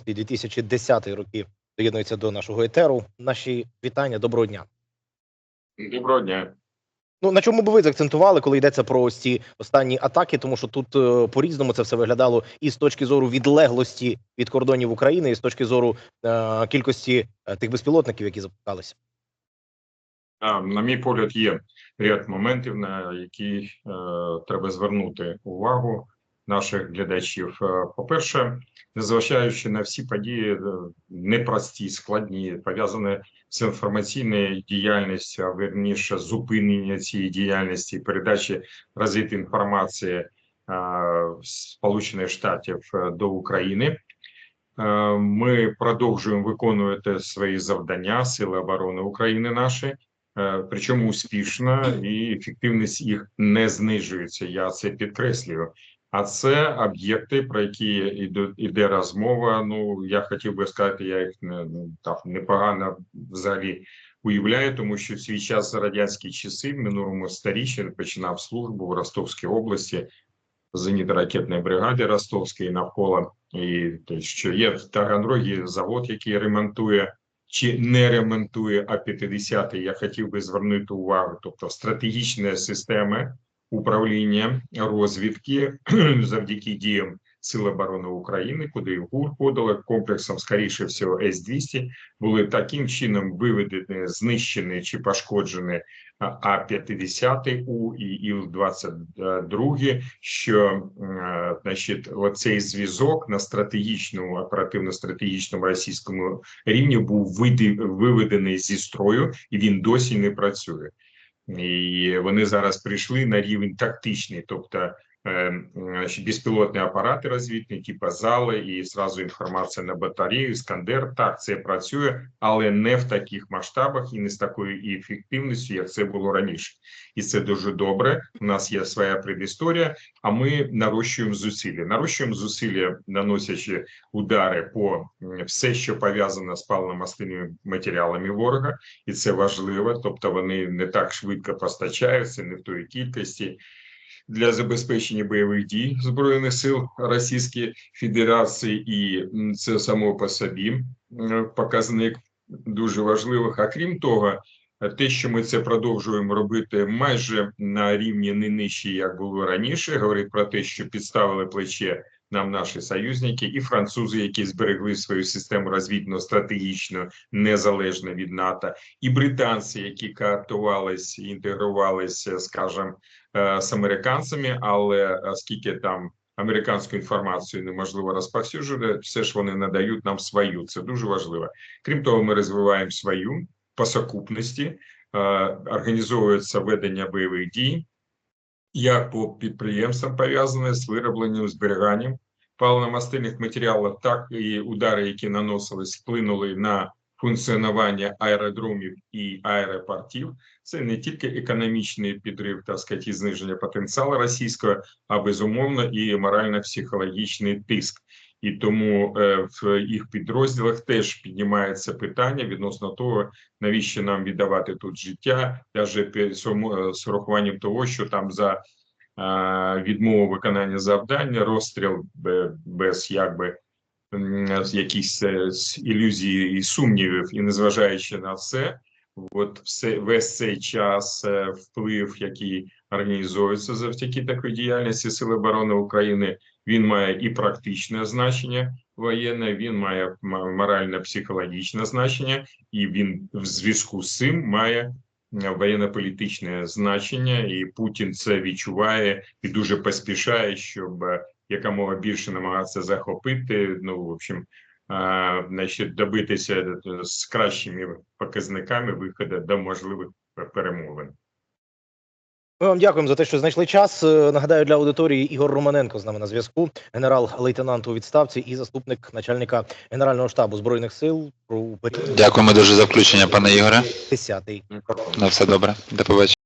2006-2010 роки доєднується до нашого етеру. Наші вітання, доброго дня. Доброго дня. Ну на чому би ви заакцентували, коли йдеться про ось ці останні атаки? Тому що тут е, по-різному це все виглядало і з точки зору відлеглості від кордонів України, і з точки зору е, кількості е, тих безпілотників, які запускалися. На мій погляд, є ряд моментів, на які е, треба звернути увагу наших глядачів. Е, По-перше, незважаючи на всі події е, непрості, складні, пов'язані з інформаційною діяльністю, а верніше зупинення цієї діяльності, передачі розвитку інформації е, Сполучених Штатів до України. Ми продовжуємо виконувати свої завдання Сили оборони України наші. Причому успішно і ефективність їх не знижується. Я це підкреслюю. А це об'єкти, про які іде розмова. Ну я хотів би сказати, я їх не ну, так непогано взагалі уявляю, тому що в свій час радянські часи в минулому сторіччі починав службу в Ростовській області зенітно-ракетної бригади Ростовської навколо і те, що є в Таганрогі завод, який ремонтує чи не ремонтує А-50, я хотів би звернути увагу, тобто стратегічні системи управління розвідки завдяки діям Сил оборони України, куди ГУР входили комплексом, скоріше всього, С-200, були таким чином виведені, знищені чи пошкоджені а, А-50У і Іл-22, що значить, оцей зв'язок на стратегічному, оперативно-стратегічному російському рівні був виведений зі строю, і він досі не працює. І вони зараз прийшли на рівень тактичний, тобто е, значить, безпілотні апарати розвідні, типу зали, і зразу інформація на батарею, Іскандер. Так, це працює, але не в таких масштабах і не з такою ефективністю, як це було раніше. І це дуже добре. У нас є своя предісторія, а ми нарощуємо зусилля. Нарощуємо зусилля, наносячи удари по все, що пов'язане з паливно-мастильними матеріалами ворога, і це важливо. Тобто вони не так швидко постачаються, не в тої кількості. Для забезпечення бойових дій збройних сил Російської Федерації, і це само по собі показник дуже важливих. А крім того, те, що ми це продовжуємо робити майже на рівні не нижче, як було раніше, говорить про те, що підставили плече нам наші союзники і французи, які зберегли свою систему розвідно стратегічно незалежно від НАТО, і британці, які картувалися, інтегрувалися, скажімо, е, з американцями, але оскільки там американську інформацію неможливо розповсюджувати, все ж вони надають нам свою. Це дуже важливо. Крім того, ми розвиваємо свою по сукупності, е, організовується ведення бойових дій, як по підприємствам пов'язане з виробленням зберіганням паливно-мастильних матеріалів, так і удари, які наносились, вплинули на функціонування аеродромів і аеропортів. Це не тільки економічний підрив та сказати, зниження потенціалу російського, а безумовно і морально-психологічний тиск. І тому е, в їх підрозділах теж піднімається питання відносно того, навіщо нам віддавати тут життя, навіть з урахуванням того, що там за е, відмову виконання завдання, розстріл без якби якихось е, з ілюзій і сумнівів, і незважаючи на це, от все весь цей час е, вплив, який організовується завдяки такої діяльності Сили оборони України, він має і практичне значення воєнне, він має м- морально-психологічне значення, і він в зв'язку з цим має воєнно-політичне значення, і Путін це відчуває і дуже поспішає, щоб е, якомога більше намагатися захопити. Ну в общем, значить, добитися е, з кращими показниками виходу до можливих перемовин. Ми вам дякуємо за те, що знайшли час. Е, Нагадаю для аудиторії Ігор Романенко з нами на зв'язку, генерал-лейтенант у відставці і заступник начальника генерального штабу збройних сил Дякуємо дуже за включення, пане Ігоре. 10-й. На все добре. До побачення.